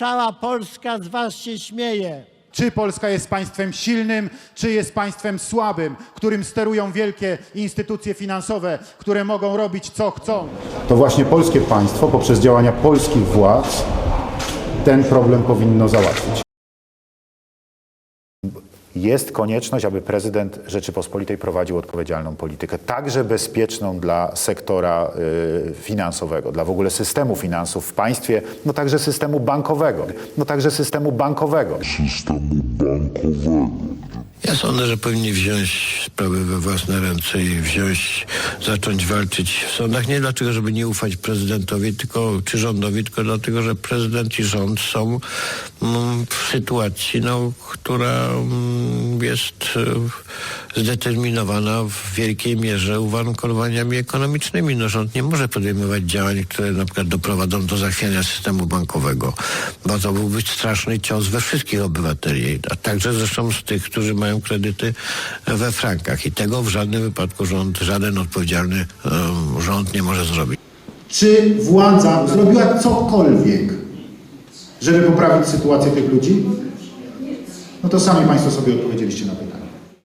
Cała Polska z was się śmieje. Czy Polska jest państwem silnym, czy jest państwem słabym, którym sterują wielkie instytucje finansowe, które mogą robić co chcą? To właśnie polskie państwo poprzez działania polskich władz ten problem powinno załatwić. Jest konieczność, aby prezydent Rzeczypospolitej prowadził odpowiedzialną politykę, także bezpieczną dla sektora y, finansowego, dla w ogóle systemu finansów w państwie, no także systemu bankowego, no także systemu bankowego. Ja sądzę, że powinni wziąć sprawy we własne ręce i wziąć, zacząć walczyć w sądach. Nie dlatego, żeby nie ufać prezydentowi tylko, czy rządowi, tylko dlatego, że prezydent i rząd są mm, w sytuacji, no, która mm, jest e, zdeterminowana w wielkiej mierze uwarunkowaniami ekonomicznymi. No, rząd nie może podejmować działań, które na przykład doprowadzą do zachwiania systemu bankowego, bo to byłby straszny cios we wszystkich obywateli, a także zresztą z tych, którzy mają kredyty we frankach. I tego w żadnym wypadku rząd, żaden odpowiedzialny rząd nie może zrobić. Czy władza zrobiła cokolwiek, żeby poprawić sytuację tych ludzi? No to sami Państwo sobie odpowiedzieliście na pytanie.